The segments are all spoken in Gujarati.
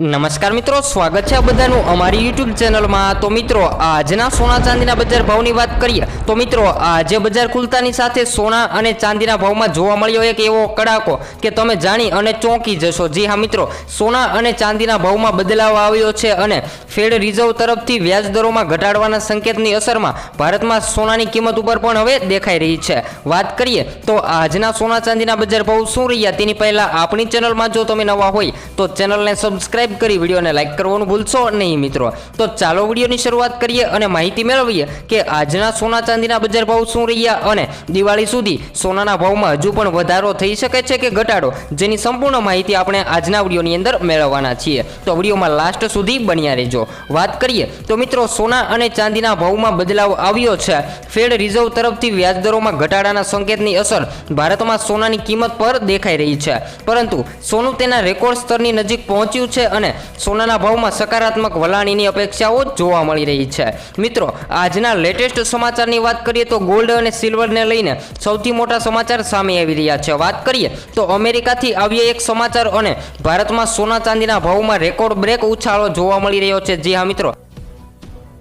નમસ્કાર મિત્રો, સ્વાગત છે બધાનું અમારી યુટ્યુબ ચેનલમાં. તો મિત્રો, આજના સોના ચાંદીના બજાર ભાવની વાત કરીએ, તો મિત્રો આજે બજાર ખુલતાની સાથે સોના અને ચાંદીના ભાવમાં જોવા મળ્યો એક એવો કડાકો કે તમે જાણી અને ચોંકી જશો. જી હા મિત્રો, સોના અને ચાંદીના ભાવમાં બદલાવ આવ્યો છે અને ફેડ રિઝર્વ તરફથી વ્યાજ દરોમાં ઘટાડવાના સંકેતની અસરમાં ભારતમાં સોનાની કિંમત ઉપર પણ હવે દેખાઈ રહી છે. વાત કરીએ, તો આજના સોના ચાંદીના બજાર ભાવ શું રહ્યા તેની પહેલાં આપણી ચેનલમાં જો તમે નવા હોય, તો ચેનલને સબસ્ક્રાઇબ કરી વિડીયોને લાઇક કરવાનું ભૂલશો નહીં મિત્રો. તો ચાલો વિડીયોની શરૂઆત કરીએ અને માહિતી મેળવીએ કે આજના સોના ચાંદીના બજાર ભાવ શું રહ્યા અને દિવાળી સુધી સોનાના ભાવમાં હજુ પણ વધારો થઈ શકે છે કે ઘટાડો? જેની સંપૂર્ણ માહિતી આપણે આજના વિડીયોની અંદર મેળવવાના છીએ. તો વિડીયોમાં લાસ્ટ સુધી બન્યા રહેજો. વાત કરીએ તો મિત્રો, સોના અને ચાંદીના ભાવમાં બદલાવ આવ્યો છે. ફેડ રિઝર્વ તરફથી વ્યાજદરોમાં ઘટાડાના સંકેતની અસર ભારતમાં સોનાની કિંમત પર દેખાઈ રહી છે. પરંતુ સોનું તેના રેકોર્ડ સ્તરની નજીક પહોંચ્યું છે સોનાના ભાવમાં સકારાત્મક વલાણીની અપેક્ષાઓ જોવા મળી રહી છે. મિત્રો, આજના લેટેસ્ટ સમાચારની વાત કરીએ તો ગોલ્ડ અને સિલ્વરને લઈને સૌથી મોટા સમાચાર સામે આવી રહ્યા છે. વાત કરીએ તો અમેરિકાથી આવ્યા એક સમાચાર અને ભારતમાં સોના ચાંદીના ભાવમાં રેકોર્ડ બ્રેક ઉછાળો જોવા મળી રહ્યો છે. જી હા, મિત્રો.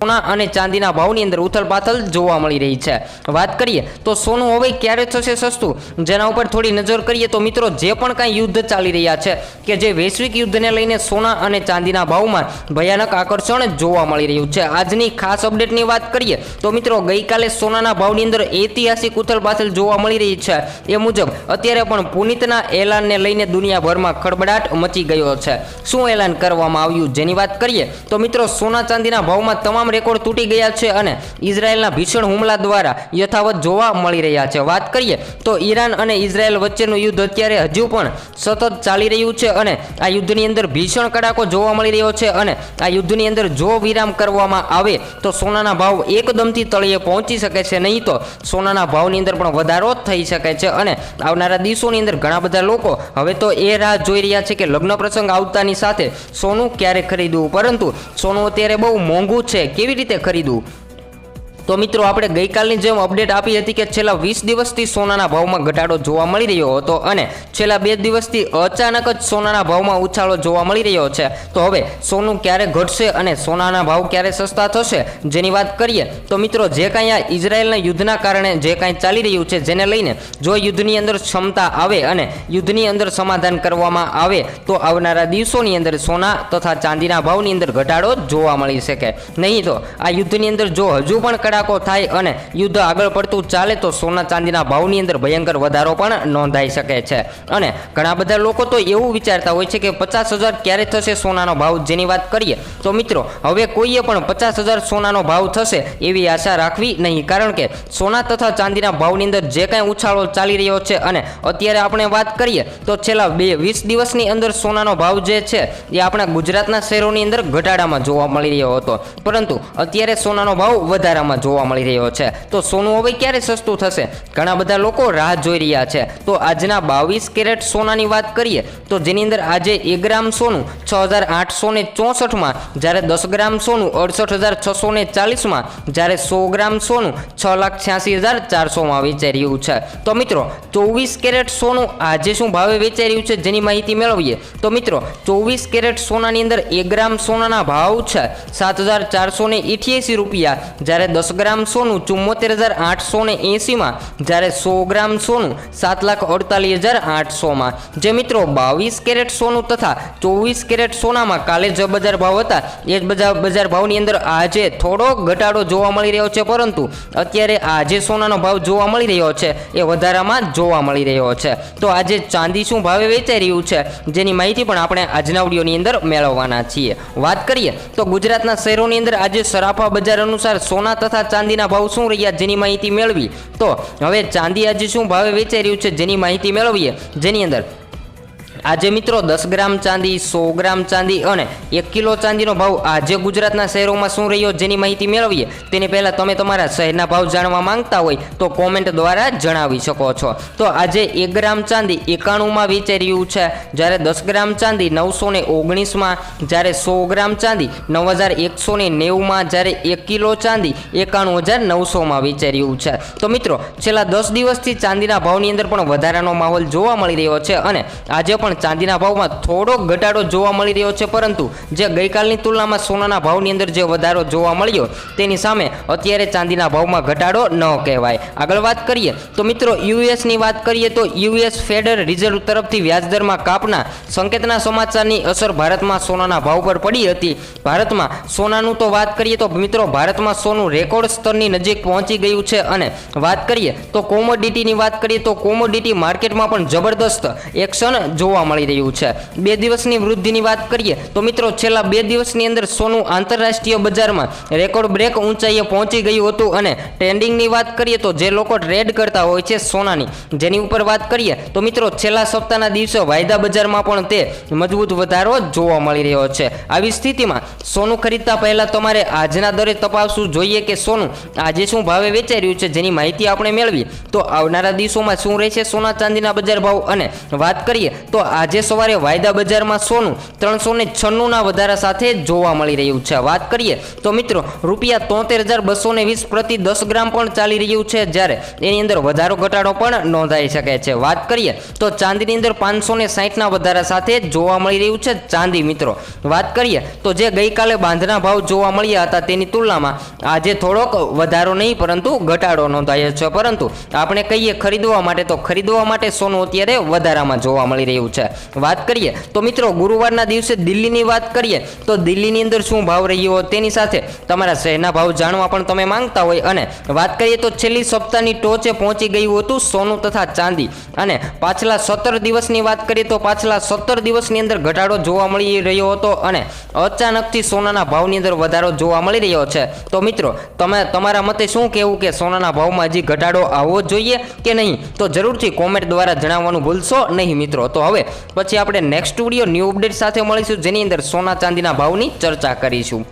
સોના અને ચાંદીના ભાવની અંદર ઉથલપાથલ જોવા મળી રહી છે. વાત કરીએ તો સોનું હવે ક્યારે થશે સસ્તું? જેના ઉપર થોડી નજર કરીએ તો મિત્રો જે પણ કાંઈ યુદ્ધ ચાલી રહ્યા છે કે જે વૈશ્વિક યુદ્ધને લઈને સોના અને ચાંદીના ભાવમાં ભયાનક આકર્ષણ જોવા મળી રહ્યું છે. આજની ખાસ અપડેટની વાત કરીએ તો મિત્રો ગઈકાલે સોનાના ભાવની અંદર ઐતિહાસિક ઉથલપાથલ જોવા મળી રહી છે. એ મુજબ અત્યારે પણ પુનિતના એલાનને લઈને દુનિયાભરમાં ખળબડાટ મચી ગયો છે. શું એલાન કરવામાં આવ્યું જેની વાત કરીએ તો મિત્રો સોના ચાંદીના ભાવમાં તમામ રેકોર્ડ તૂટી ગયા છે અને ઇઝરાયેલના ભીષણ હુમલા દ્વારા યથાવત જોવા મળી રહ્યા છે. વાત કરીએ તો ઈરાન અને ઇઝરાયેલ વચ્ચેનું યુદ્ધ અત્યારે હજુ પણ સતત ચાલી રહ્યું છે અને આ યુદ્ધની અંદર ભીષણ કડાકો જોવા મળી રહ્યો છે અને આ યુદ્ધની અંદર જો વિરામ કરવામાં આવે તો સોનાના ભાવ એકદમથી તળિયે પહોંચી શકે છે. નહીં તો સોનાના ભાવની અંદર પણ વધારો થઈ શકે છે અને આવનારા દિવસોની અંદર ઘણા બધા લોકો હવે તો એ રાહ જોઈ રહ્યા છે કે લગ્ન પ્રસંગ આવતાની સાથે સોનું ક્યારે ખરીદવું? પરંતુ સોનું અત્યારે બહુ મોંઘું છે. કેવી રીતે ખરીદવું? તો મિત્રો, આપણે ગઈકાલની જેમ અપડેટ આપી હતી કે છેલ્લા વીસ દિવસથી સોનાના ભાવમાં ઘટાડો જોવા મળી રહ્યો હતો અને છેલ્લા બે દિવસથી અચાનક જ સોનાના ભાવમાં ઉછાળો જોવા મળી રહ્યો છે. તો હવે સોનું ક્યારે ઘટશે અને સોનાના ભાવ ક્યારે સસ્તા થશે, જેની વાત કરીએ, તો મિત્રો, જે કાંઈ આ ઇઝરાયલના યુદ્ધના કારણે જે કાંઈ ચાલી રહ્યું છે, જેને લઈને જો યુદ્ધની અંદર ક્ષમતા આવે અને યુદ્ધની અંદર સમાધાન કરવામાં આવે, તો આવનારા દિવસોની અંદર સોના તથા ચાંદીના ભાવની અંદર ઘટાડો જોવા મળી શકે. નહીં તો આ યુદ્ધની અંદર જો હજુ પણ કડા કડાકો થાય અને યુદ્ધ આગળ પડતું ચાલે તો સોના ચાંદીના ભાવની અંદર ભયંકર વધારો પણ નોંધાઈ શકે છે. અને ઘણા બધા લોકો તો એવું વિચારતા હોય છે કે પચાસ હજાર ક્યારે થશે સોનાનો ભાવ? જેની વાત કરીએ તો મિત્રો, હવે કોઈએ પણ પચાસ હજાર સોનાનો ભાવ થશે એવી આશા રાખવી નહીં, કારણ કે સોના તથા ચાંદીના ભાવની અંદર જે કાંઈ ઉછાળો ચાલી રહ્યો છે અને અત્યારે આપણે વાત કરીએ તો છેલ્લા બે, વીસ દિવસની અંદર સોનાનો ભાવ જે છે એ આપણા ગુજરાતના શહેરોની અંદર ઘટાડામાં જોવા મળી રહ્યો હતો. પરંતુ અત્યારે સોનાનો ભાવ વધારામાં જોવા મળી રહ્યો છે. તો સોનું હવે ક્યારે સસ્તું થશે? ઘણા બધા લોકો રાહ જોઈ રહ્યા છે. તો આજના બાવીસ કેરેટ સોનાની વાત કરીએ, તો જેની અંદર આજે એક ગ્રામ સોનું છ હજાર આઠસો ને ચોસઠમાં, જ્યારે દસ ગ્રામ સોનું અડસઠ હજાર છસો ને ચાલીસમાં, જ્યારે સો ગ્રામ સોનું છ લાખ છ્યાસી હજાર ચારસોમાં વેચાઈ રહ્યું છે. તો મિત્રો, ચોવીસ કેરેટ સોનું આજે શું ભાવે વેચાઈ રહ્યું છે જેની માહિતી મેળવીએ? તો મિત્રો, ચોવીસ કેરેટ સોનાની અંદર એક ગ્રામ સોનાના ભાવ છે સાત હજાર ચારસો ને રૂપિયા, જ્યારે દસ ગ્રામ સોનું ચુમ્મોતેર હજાર આઠસો ને એંસીમાં જ્યારે સો ગ્રામ સોનું સાત લાખ અડતાલીસ હજાર આઠસોમાં. જે મિત્રો બાવીસ કેરેટ સોનું તથા ચોવીસ કેરેટ સોનામાં કાલે જે બજાર ભાવ હતા. એ જ બજાર બજાર ભાવની અંદર આજે થોડો ઘટાડો જોવા મળી રહ્યો છે, પરંતુ અત્યારે આજે સોનાનો ભાવ જોવા મળી રહ્યો છે. એ વધારામાં જોવા મળી રહ્યો છે. તો આજે ચાંદી શું ભાવે વેચાઈ રહ્યું છે? જેની માહિતી પણ આપણે આજના વિડીયોની અંદર મેળવવાના છીએ. વાત કરીએ તો ગુજરાતના શહેરોની અંદર આજે સરાફા બજાર અનુસાર સોના તથા ચાંદીના ભાવ શું રહ્યા જેની માહિતી મેળવી? તો હવે ચાંદી આજે શું ભાવે વેચાઈ રહ્યું છે જેની માહિતી મેળવીએ? જેની અંદર આજે મિત્રો દસ ગ્રામ ચાંદી, સો ગ્રામ ચાંદી અને એક કિલો ચાંદીનો ભાવ આજે ગુજરાતના શહેરોમાં શું રહ્યો જેની માહિતી મેળવીએ, તેની પહેલાં તમે તમારા શહેરના ભાવ જાણવા માંગતા હોય તો કોમેન્ટ દ્વારા જણાવી શકો છો. તો આજે એક ગ્રામ ચાંદી એકાણુંમાં વેચાઈ રહ્યું છે. જ્યારે દસ ગ્રામ ચાંદી નવસો ને ઓગણીસમાં, જ્યારે સો ગ્રામ ચાંદી નવ હજાર એકસો ને નેવુંમાં, જ્યારે એક કિલો ચાંદી એકાણું હજાર નવસોમાં વેચાઈ રહ્યું છે. તો મિત્રો, છેલ્લા દસ દિવસથી ચાંદીના ભાવની અંદર પણ વધારાનો માહોલ જોવા મળી રહ્યો છે અને આજે પણ ચાંદીના ભાવમાં થોડો ઘટાડો જોવા મળી રહ્યો છે, પરંતુ જે ગઈકાલની તુલનામાં સોનાના ભાવની અંદર જે વધારો જોવા મળ્યો, તેની સામે અત્યારે ચાંદીના ભાવમાં ઘટાડો ન કહેવાય. આગળ વાત કરીએ, તો મિત્રો યુએસની વાત કરીએ, તો યુએસ ફેડરલ રિઝર્વ તરફથી વ્યાજદરમાં કાપના સંકેતના સમાચારની અસર ભારતમાં સોનાના ભાવ પર પડી હતી. ભારતમાં સોનાનું તો વાત કરીએ, તો મિત્રો ભારતમાં સોનું રેકોર્ડ સ્તરની નજીક પહોંચી ગયું છે, અને વાત કરીએ, તો કોમોડિટીની વાત કરીએ, તો કોમોડિટી માર્કેટમાં પણ જબરદસ્ત એક્શન જોવા મળી રહ્યું છે. બે દિવસની વૃદ્ધિની વાત કરીએ તો મિત્રો છેલ્લા બે દિવસની અંદર સોનું આંતરરાષ્ટ્રીય બજારમાં રેકોર્ડ બ્રેક ઊંચાઈએ પહોંચી ગયું હતું અને ટ્રેન્ડિંગની વાત કરીએ તો જે લોકો ટ્રેડ કરતા હોય છે સોનાની, જેની ઉપર વાત કરીએ તો મિત્રો છેલ્લા સપ્તાહના દિવસે વાયદા બજારમાં પણ તે મજબૂત વધારો જોવા મળી રહ્યો છે. આવી સ્થિતિમાં સોનું ખરીદતા પહેલાં તમારે આજના દરે તપાસવું જોઈએ કે સોનું આજે શું ભાવે વેચાઈ રહ્યું છે જેની માહિતી આપણે મેળવી. તો આવનારા દિવસોમાં શું રહેશે સોના ચાંદીના બજાર ભાવ અને વાત કરીએ તો આજે સવારે વાયદા બજારમાં સોનું ત્રણસો ને છન્નુંના વધારા સાથે જોવા મળી રહ્યું છે. વાત કરીએ તો મિત્રો, રૂપિયા તોતેર હજાર બસો ને વીસ પ્રતિ દસ ગ્રામ પણ ચાલી રહ્યું છે જ્યારે એની અંદર વધારો ઘટાડો પણ નોંધાઈ શકે છે. વાત કરીએ તો ચાંદીની અંદર પાંચસો ને સાહીઠના વધારા સાથે જોવા મળી રહ્યું છે ચાંદી મિત્રો. વાત કરીએ તો જે ગઈકાલે બાંધના ભાવ જોવા મળ્યા હતા તેની તુલનામાં આજે થોડોક વધારો નહીં, પરંતુ ઘટાડો નોંધાયો છે. પરંતુ આપણે કહીએ ખરીદવા માટે, તો ખરીદવા માટે સોનું અત્યારે વધારામાં જોવા મળી રહ્યું છે. વાત કરીએ, તો મિત્રો ગુરુવારના દિવસે દિલ્હીની વાત કરીએ, તો દિલ્હીની અંદર શું ભાવ રહ્યો તેની સાથે તમારા શહેરના ભાવ જાણવા પણ તમે માંગતા હોય. અને વાત કરીએ, તો છેલ્લી સપ્તાહની ટોચે પહોંચી ગયું હતું સોનું તથા ચાંદી. અને પાછલા સત્તર દિવસની વાત કરીએ, તો પાછલા સત્તર દિવસની અંદર ઘટાડો જોવા મળી રહ્યો હતો અને અચાનકથી સોનાના ભાવની અંદર વધારો જોવા મળી રહ્યો છે. તો મિત્રો, તમે તમારા મતે શું કહેવું કે સોનાના ભાવમાં હજી ઘટાડો આવવો જોઈએ કે નહીં? તો જરૂરથી કોમેન્ટ દ્વારા જણાવવાનું ભૂલશો નહીં મિત્રો. તો હવે પછી આપણે નેક્સ્ટ વીડિયો ન્યૂ અપડેટ સાથે મળીશું, જેની અંદર સોના ચાંદીના ભાવની ચર્ચા કરીશું.